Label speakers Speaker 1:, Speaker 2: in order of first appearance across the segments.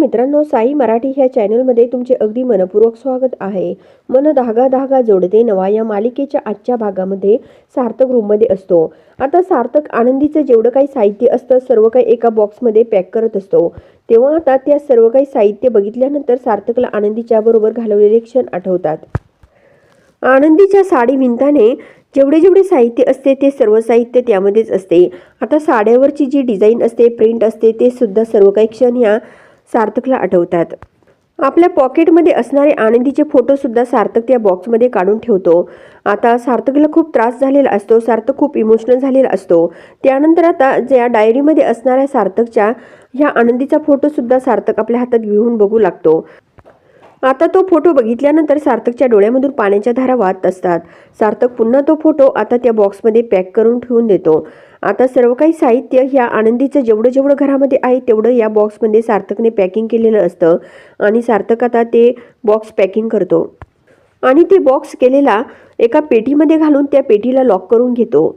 Speaker 1: मित्रांनो साई मराठी ह्या चॅनलमध्ये तुमचे अगदी मनपूर्वक स्वागत आहे. मन धागा धागा जोडते नवा या मालिकेच्या आजच्या भागामध्ये सार्थक रूममध्ये असतो. आता सार्थक आनंदीचं जेवढं काही साहित्य असतं सर्व काही एका बॉक्समध्ये पॅक करत असतो. तेव्हा आता त्या सर्व काही साहित्य बघितल्यानंतर सार्थकला आनंदीच्या बरोबर घालवलेले क्षण आठवतात. आनंदीच्या साडी विणताने जेवढे जेवढे साहित्य असते ते सर्व साहित्य त्यामध्येच असते. आता साड्यावरची जी डिझाईन असते प्रिंट असते ते सुद्धा सर्व काही क्षण ह्या सार्थकला आठवतात. आपल्या पॉकेटमध्ये असणारे आनंदीचे फोटो सुद्धा सार्थक त्या बॉक्समध्ये काढून ठेवतो. आता सार्थकला खूप त्रास झालेला असतो सार्थक खूप इमोशनल झालेला असतो. त्यानंतर आता ज्या डायरीमध्ये असणाऱ्या सार्थकच्या ह्या आनंदीचा फोटो सुद्धा सार्थक आपल्या हातात घेऊन बघू लागतो. आता तो फोटो बघितल्यानंतर सार्थकच्या डोळ्यामधून पाण्याच्या धारा वाहत असतात. सार्थक पुन्हा तो फोटो आता त्या बॉक्समध्ये पॅक करून ठेवून देतो. आता सर्व काही साहित्य ह्या आनंदीचं जेवढं जेवढं घरामध्ये आहे तेवढं या बॉक्समध्ये सार्थकने पॅकिंग केलेलं असतं. आणि सार्थक आता ते बॉक्स पॅकिंग करतो. आणि ते बॉक्स केलेला एका पेटीमध्ये घालून त्या पेटीला लॉक करून घेतो.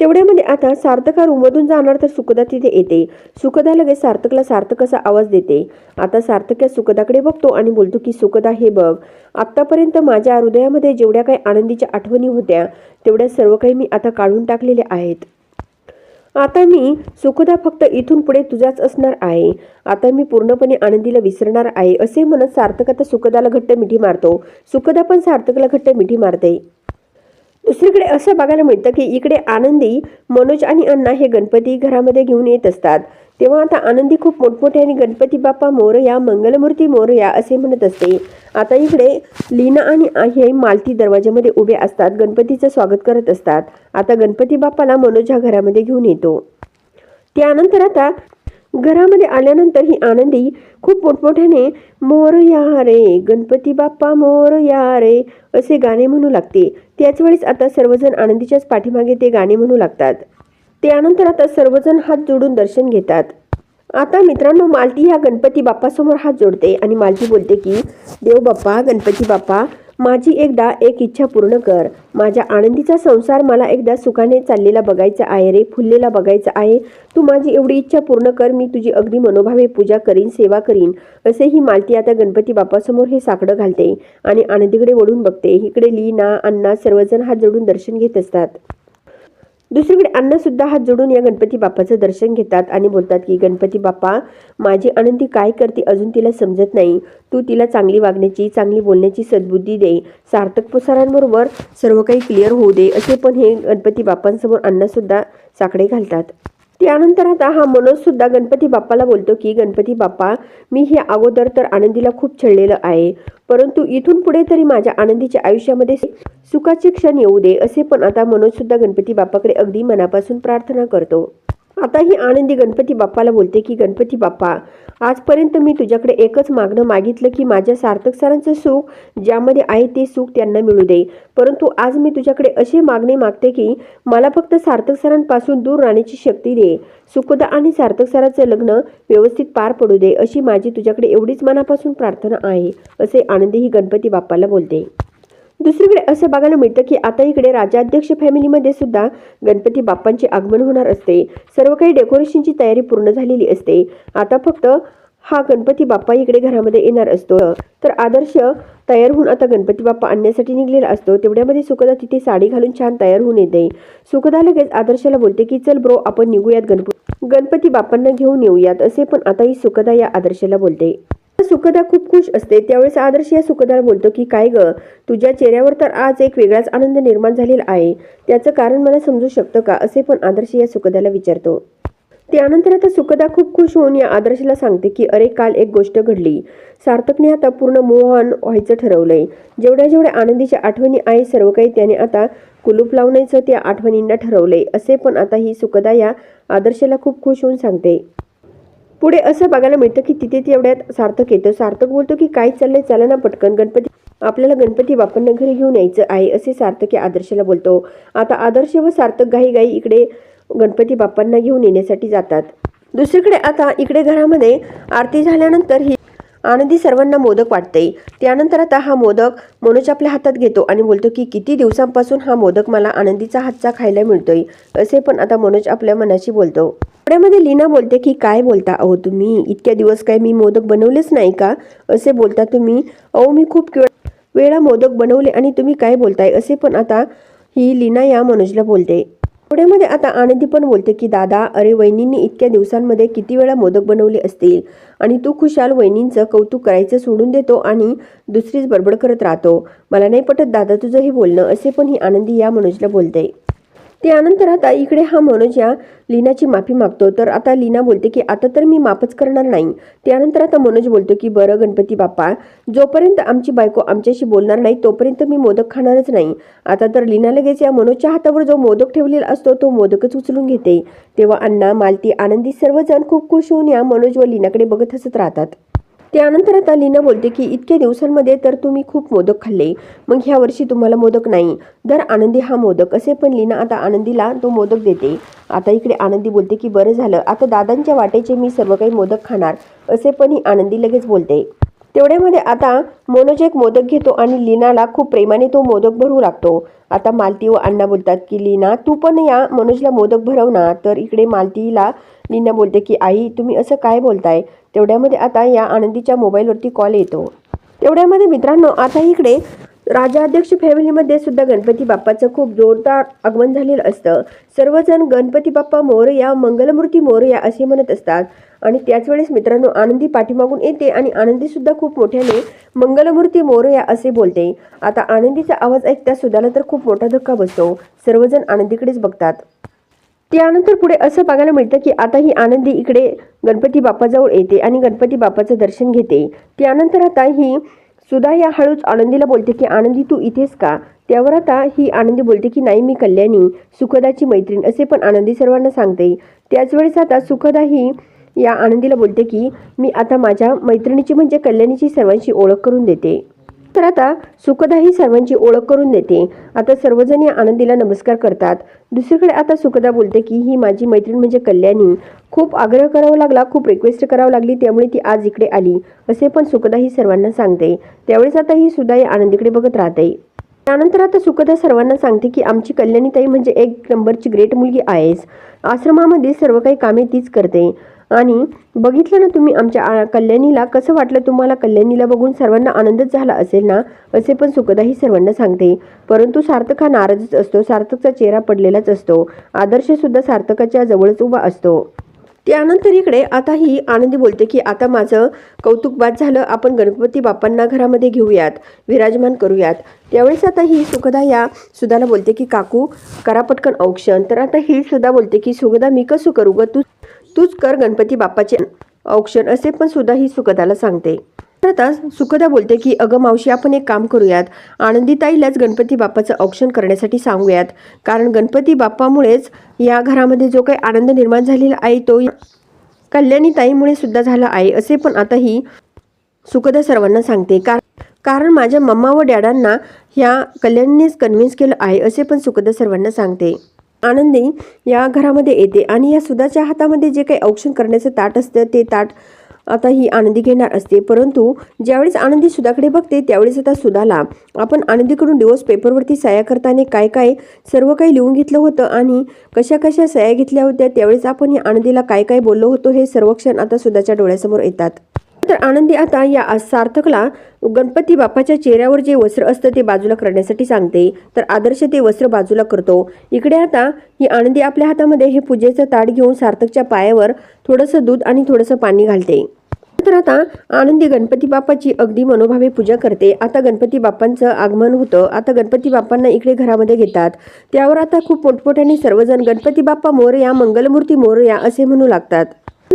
Speaker 1: तेवढ्यामध्ये आता सार्थक हा रूममधून जाणार तर सुखदा तिथे येते. सुखदा लगेच सार्थकला सार्थक असा आवाज देते. आता सार्थक या सुखदाकडे बघतो आणि बोलतो की सुखदा हे बघ आत्तापर्यंत माझ्या हृदयामध्ये जेवढ्या काही आनंदीच्या आठवणी होत्या तेवढ्या सर्व काही मी आता काढून टाकलेल्या आहेत. आता मी सुखदा फक्त इथून पुढे तुझाच असणार आहे. आता मी पूर्णपणे आनंदीला विसरणार आहे असे म्हणत सार्थक आता सुखदाला घट्ट मिठी मारतो. सुखदा पण सार्थकला घट्ट मिठी मारते. दुसरीकडे असं बघायला मिळतं की इकडे आनंदी मनोज आणि अण्णा हे गणपती घरामध्ये घेऊन येत असतात. तेव्हा आता आनंदी खूप मोठमोठ्याने गणपती बाप्पा मोरया मंगलमूर्ती मोरया असे म्हणत असते. आता इकडे लीना आणि आई मालती दरवाजामध्ये उभे असतात. गणपतीचं स्वागत करत असतात. आता गणपती बाप्पाला मनोज ह्या घरामध्ये घेऊन येतो. त्यानंतर आता घरामध्ये आल्यानंतर ही आनंदी खूप मोठमोठ्याने मोर या रे गणपती बाप्पा मोर या रे असे गाणे म्हणू लागते. त्याच वेळेस आता सर्वजण आनंदीच्याच पाठीमागे ते गाणे म्हणू लागतात. त्यानंतर आता सर्वजण हात जोडून दर्शन घेतात. आता मित्रांनो मालती ह्या गणपती बाप्पासमोर हात जोडते आणि मालती बोलते की देव बाप्पा गणपती बाप्पा माझी एकदा एक इच्छा पूर्ण कर. माझ्या आनंदीचा संसार मला एकदा सुखाने चाललेला बघायचा आहे रे फुललेला बघायचा आहे. तू माझी एवढी इच्छा पूर्ण कर मी तुझी अगदी मनोभावे पूजा करीन सेवा करीन. असे ही मालती आता गणपती बाप्पासमोर हे साकडं घालते आणि आनंदीकडे वळून बघते. इकडे लीना अण्णा सर्वजण हात जोडून दर्शन घेत असतात. दुसरीकडे अण्णासुद्धा हात जोडून या गणपती बाप्पाचं दर्शन घेतात आणि बोलतात की गणपती बाप्पा माझी आनंदी काय करते अजून तिला समजत नाही. तू तिला चांगली वागण्याची चांगली बोलण्याची सद्बुद्धी दे. सार्थक पुसारांबरोबर सर्व काही क्लिअर होऊ दे. असे पण हे गणपती बाप्पांसमोर अण्णासुद्धा साकडे घालतात. त्यानंतर आता हा मनोज सुद्धा गणपती बाप्पाला बोलतो की गणपती बाप्पा मी हे अगोदर तर आनंदीला खूप छळलेलं आहे परंतु इथून पुढे तरी माझ्या आनंदीच्या आयुष्यामध्ये सुखाचे क्षण येऊ दे असे पण आता मनोज सुद्धा गणपती बाप्पाकडे अगदी मनापासून प्रार्थना करतो. आता ही आनंदी गणपती बाप्पाला बोलते की गणपती बाप्पा आजपर्यंत मी तुझ्याकडे एकच मागणं मागितलं की माझ्या सार्थक सरांचं सुख ज्यामध्ये आहे ते सुख त्यांना मिळू दे. परंतु आज मी तुझ्याकडे असे मागणे मागते की मला फक्त सार्थक सरांपासून दूर राहण्याची शक्ती दे. सुखदा आणि सार्थक सरांचं लग्न व्यवस्थित पार पडू दे अशी माझी तुझ्याकडे एवढीच मनापासून प्रार्थना आहे असे आनंदी ही गणपती बाप्पाला बोलते. दुसरीकडे असं बघायला मिळतं की आता इकडे राजाध्यक्ष फॅमिलीमध्ये सुद्धा गणपती बाप्पांचे आगमन होणार असते. सर्व काही डेकोरेशनची तयारी पूर्ण झालेली असते. आता फक्त हा गणपती बाप्पा इकडे घरामध्ये येणार असतो. तर आदर्श तयार होऊन आता गणपती बाप्पा आणण्यासाठी निघलेला असतो. तेवढ्यामध्ये सुखदा तिथे साडी घालून छान तयार होऊन येते. सुखदा लगेच आदर्शाला बोलते की चल ब्रो आपण निघूयात गणपती गणपती बाप्पांना घेऊन येऊयात. असे पण आताही सुखदा या आदर्शाला बोलते. सुखदा खूप खुश असते. त्यावेळेस आदर्श या सुखदाला बोलतो की काय ग तुझ्या चेहऱ्यावर तर आज एक वेगळाच आनंद निर्माण झालेला आहे. त्याचं कारण मला समजू शकतं का? असे पण आदर्श या सुखदाला विचारतो. त्यानंतर आता सुखदा खूप खुश होऊन या आदर्शला सांगते की अरे काल एक गोष्ट घडली. सार्थकने आता पूर्ण मोहन व्हायचं ठरवलंय. जेवढ्या जेवढ्या आनंदीच्या आठवणी आहे सर्व काही त्याने आता कुलूप लावण्याचं त्या आठवणींना ठरवलंय. असे पण आता ही सुखदा या आदर्शला खूप खुश होऊन सांगते. पुढे असं बघायला मिळतं की तिथे तेवढ्यात सार्थक येतं. सार्थक बोलतो की काय चाललंय? चला ना पटकन गणपती आपल्याला गणपती बाप्पांना घरी घेऊन यायचं आहे असे सार्थक या आदर्शला बोलतो. आता आदर्श व सार्थक घाई घाई इकडे गणपती बाप्पांना घेऊन येण्यासाठी जातात. दुसरीकडे आता इकडे घरामध्ये आरती झाल्यानंतर ही आनंदी सर्वांना मोदक वाटते त्यानंतर आता हा मोदक मनोज आपल्या हातात घेतो आणि बोलतो की किती दिवसांपासून हा मोदक मला आनंदीचा हातचा खायला मिळतोय असे पण आता मनोज आपल्या मनाशी बोलतो. पुण्यामध्ये लीना बोलते की काय बोलता? अहो तुम्ही इतक्या दिवस काय मी मोदक बनवलेच नाही का? असे बोलता तुम्ही. अहो मी खूप वेळा मोदक बनवले आणि तुम्ही काय बोलताय? असे पण आता ही लीना या मनोजला बोलते. पुण्यामध्ये आता आनंदी पण बोलते की दादा अरे वहिनींनी इतक्या दिवसांमध्ये किती वेळा मोदक बनवले असतील? आणि तू खुशाल वहिनींचं कौतुक करायचं सोडून देतो आणि दुसरीच बडबड करत राहतो. मला नाही पटत दादा तुझं हे बोलणं असे पण ही आनंदी या मनोजला बोलते. त्यानंतर आता इकडे हा मनोज या लीनाची माफी मागतो. तर आता लीना बोलते की आता तर मी माफच करणार नाही. त्यानंतर आता मनोज बोलतो की बरं गणपती बाप्पा जोपर्यंत आमची बायको आमच्याशी बोलणार नाही तोपर्यंत मी मोदक खाणारच नाही. आता तर लीना लगेच या मनोजच्या हातावर जो मोदक ठेवलेला असतो तो मोदकच उचलून घेते. तेव्हा अण्णा मालती आनंदी सर्वजण खूप खुश होऊन या मनोज व लीनाकडे बघत हसत राहतात. त्यानंतर आता लीना बोलते की इतक्या दिवसांमध्ये तर तुम्ही खूप मोदक खाल्ले. मग ह्या वर्षी तुम्हाला मोदक नाही. दर आनंदी हा मोदक. असे पण लीना आता आनंदीला तो मोदक देते. आता इकडे आनंदी बोलते की बरं झालं. आता दादांच्या वाटेचे मी सर्व काही मोदक खाणार. असे पण ही आनंदी लगेच बोलते. तेवढ्यामध्ये आता मनोज एक मोदक घेतो आणि लीनाला खूप प्रेमाने तो मोदक भरू लागतो. आता मालती व अण्णा बोलतात की लीना तू पण या. मनोजला मोदक भरव ना. तर इकडे मालतीला लीना बोलते की आई तुम्ही असं काय बोलताय? तेवढ्यामध्ये आता या आनंदीच्या मोबाईलवरती कॉल येतो. तेवढ्यामध्ये मित्रांनो आता इकडे राजाध्यक्ष फॅमिलीमध्ये सुद्धा गणपती बाप्पाचं खूप जोरदार आगमन झालेलं असतं. सर्वजण गणपती बाप्पा मोरया मंगलमूर्ती मोरया असे म्हणत असतात. आणि त्याच वेळेस मित्रांनो आनंदी पाठीमागून येते आणि आनंदी सुद्धा खूप मोठ्याने मंगलमूर्ती मोरया असे बोलते. आता आनंदीचा आवाज ऐकता सुद्धाला तर खूप मोठा धक्का बसतो. सर्वजण आनंदीकडेच बघतात. त्यानंतर पुढे असं बघायला मिळतं की आता ही आनंदी इकडे गणपती बाप्पाजवळ येते आणि गणपती बाप्पाचं दर्शन घेते. त्यानंतर आता ही सुधा या हळूच आनंदीला बोलते की आनंदी तू इथेस का? त्यावर आता ही आनंदी बोलते की नाही मी कल्याणी सुखदाची मैत्रीण असे पण आनंदी सर्वांना सांगते. त्याच वेळेस आता सुखदा ही या आनंदीला बोलते की मी आता माझ्या मैत्रिणीची म्हणजे कल्याणीची सर्वांशी ओळख करून देते. तर आता सुखदा ही सर्वांची ओळख करून देते. आता सर्वजण या आनंदीला नमस्कार करतात. दुसरीकडे आता सुखदा बोलते की ही माझी मैत्रीण म्हणजे कल्याणी. खूप आग्रह करावा लागला खूप रिक्वेस्ट करावं लागली त्यामुळे ती आज इकडे आली असे पण सुखदा ही सर्वांना सांगते. त्यावेळेस आता ही सुद्धा या आनंदीकडे बघत राहते. त्यानंतर आता सुखदा सर्वांना सांगते की आमची कल्याणीताई म्हणजे एक नंबरची ग्रेट मुलगी आहेस. आश्रमामध्ये सर्व काही कामे तीच करते. आणि बघितलं ना तुम्ही आमच्या आ- कल्याणीला कसं वाटलं तुम्हाला कल्याणीला बघून? सर्वांना आनंदच झाला असेल ना? असे पण सुखदा ही सर्वांना सांगते. परंतु सार्थक हा नाराजच असतो. सार्थकचा चेहरा पडलेलाच असतो. आदर्श सुद्धा सार्थकाच्या जवळच उभा असतो. त्यानंतर इकडे आता ही आनंदी बोलते की आता माझं कौतुक बाद झालं. आपण गणपती बाप्पांना घरामध्ये घेऊयात. विराजमान करूयात. त्यावेळेस आता ही सुखदा या सुधाला बोलते की काकू करा पटकन औक्षण. तर आता ही सुद्धा बोलते की सुखदा मी कसं करू ग? तू तूच कर गणपती बाप्पाचे औक्षण असे पण सुद्धा ही सुखदाला सांगते. आता सुखदा बोलते की अगं मावशी आपण एक काम करूयात. आनंदीताईलाच गणपती बाप्पाचं औक्षण करण्यासाठी सांगूयात. कारण गणपती बाप्पामुळेच या घरामध्ये जो काही आनंद निर्माण झालेला आहे तो कल्याणीताईमुळे सुद्धा झाला आहे असे पण आता ही सुखदा सर्वांना सांगते. कारण कारण माझ्या मम्मा व डॅडांना ह्या कल्याणीनेच कन्व्हिन्स केलं आहे असे पण सुखदा सर्वांना सांगते. आनंदी या घरामध्ये येते. आणि या सुधाच्या हातामध्ये जे काही औक्षण करण्याचं ताट असतं ते ताट आता ही आनंदी घेणार असते. परंतु ज्यावेळेस आनंदी सुधाकडे बघते त्यावेळेस आता सुधाला आपण आनंदीकडून डिवोर्स पेपरवरती सह्या करताना काय काय सर्व काही लिहून घेतलं होतं आणि कशा कशा सह्या घेतल्या होत्या त्यावेळेस आपण या आनंदीला काय काय बोललो होतो हे सर्व क्षण आता सुधाच्या डोळ्यासमोर येतात. तर आनंदी आता या सार्थकला गणपती बाप्पाच्या चेहऱ्यावर जे वस्त्र असतं ते बाजूला करण्यासाठी सांगते. तर आदर्श ते वस्त्र बाजूला करतो. इकडे आता ही आनंदी आपल्या हातामध्ये हे पूजेचं ताट घेऊन सार्थकच्या पायावर थोडंसं दूध आणि थोडंसं पाणी घालते. तर आता आनंदी गणपती बाप्पाची अगदी मनोभावे पूजा करते. आता गणपती बाप्पांचं आगमन होतं. आता गणपती बाप्पांना इकडे घरामध्ये घेतात. त्यावर आता खूप मोठमोठ्याने सर्वजण गणपती बाप्पा मोरया मंगलमूर्ती मोरया असे म्हणू लागतात.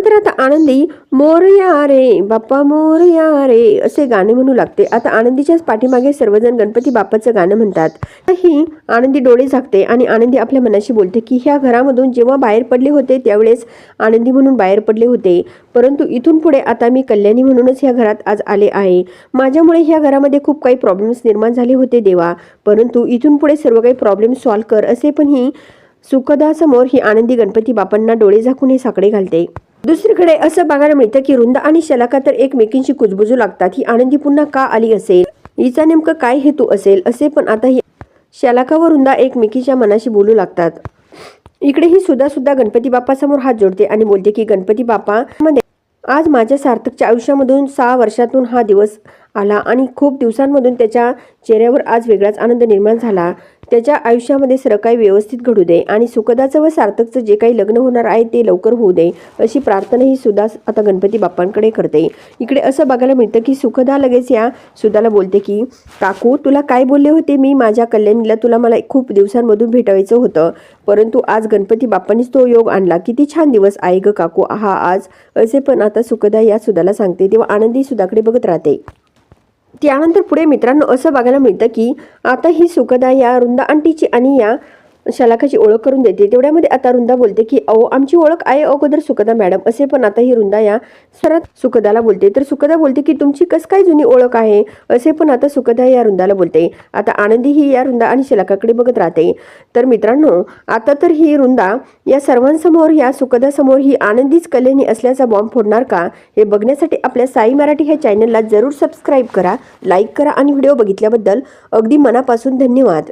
Speaker 1: त्यानंतर आता आनंदी मोरया रे बाप्पा मोरया रे असे गाणे म्हणू लागते. आता आनंदीच्याच पाठीमागे सर्वजण गणपती बाप्पाचं गाणं म्हणतात. ही आनंदी डोळे झाकते आणि आनंदी आपल्या मनाशी बोलते की ह्या घरामधून जेव्हा बाहेर पडले होते त्यावेळेस आनंदी म्हणून बाहेर पडले होते. परंतु इथून पुढे आता मी कल्याणी म्हणूनच ह्या घरात आज आले आहे. माझ्यामुळे ह्या घरामध्ये खूप काही प्रॉब्लेम्स निर्माण झाले होते देवा. परंतु इथून पुढे सर्व काही प्रॉब्लेम सॉल्व्ह कर असे पण ही सुखदासमोर ही आनंदी गणपती बाप्पांना डोळे झाकून हे साकडे घालते. दुसरीकडे असं बघायला मिळतं की वृंदा आणि शलाका तर एकमेकींशी कुजबुजू लागतात. ही आनंदी पुन्हा का आली असेल? हिचा नेमकं काय हेतू असेल? असे पण आता ही शलाका व वृंदा एकमेकीच्या मनाशी बोलू लागतात. इकडे ही सुद्धा सुद्धा गणपती बाप्पासमोर हात जोडते आणि बोलते की गणपती बाप्पा मध्ये आज माझ्या सार्थकच्या आयुष्यामधून सहा वर्षातून हा दिवस आला आणि खूप दिवसांमधून त्याच्या चेहऱ्यावर आज वेगळाच आनंद निर्माण झाला. त्याच्या आयुष्यामध्ये सर्व काही व्यवस्थित घडू दे आणि सुखदाचं व सार्थकचं जे काही लग्न होणार आहे ते लवकर होऊ दे अशी प्रार्थना ही सुद्धा आता गणपती बाप्पांकडे करते. इकडे असं बघायला मिळतं की सुखदा लगेच या सुदाला बोलते की काकू तुला काय बोलले होते? मी माझ्या कल्याणीला तुला मला खूप दिवसांमधून भेटायचं होतं. परंतु आज गणपती बाप्पांनीच तो योग आणला. किती छान दिवस आहे ग काकू. आहा आज असे पण आता सुखदा या सुदाला सांगते तेव्हा आनंदी सुदाकडे बघत राहते. त्यानंतर पुढे मित्रांनो असं बघायला मिळतं की आता ही सुखदा या रुंदा आंटीची आणि या शलाखाची ओळख करून देते. तेवढ्यामध्ये आता रुंदा बोलते की अहो आमची ओळख आहे अगोदर सुखदा मॅडम. असे पण आता ही रुंदा या सरत सुखदाला बोलते. तर सुखदा बोलते की तुमची कस काय जुनी ओळख आहे? असे पण आता सुखदा या रुंदाला बोलते. आता आनंदी ही या रुंदा आणि शलाखाकडे बघत राहते. तर मित्रांनो आता तर ही रुंदा या सर्वांसमोर या सुखदासमोर ही आनंदीच कलेनी असल्याचा बॉम्ब फोडणार का? हे बघण्यासाठी आपल्या साई मराठी ह्या चॅनलला जरूर सबस्क्राईब करा लाईक करा आणि व्हिडिओ बघितल्याबद्दल अगदी मनापासून धन्यवाद.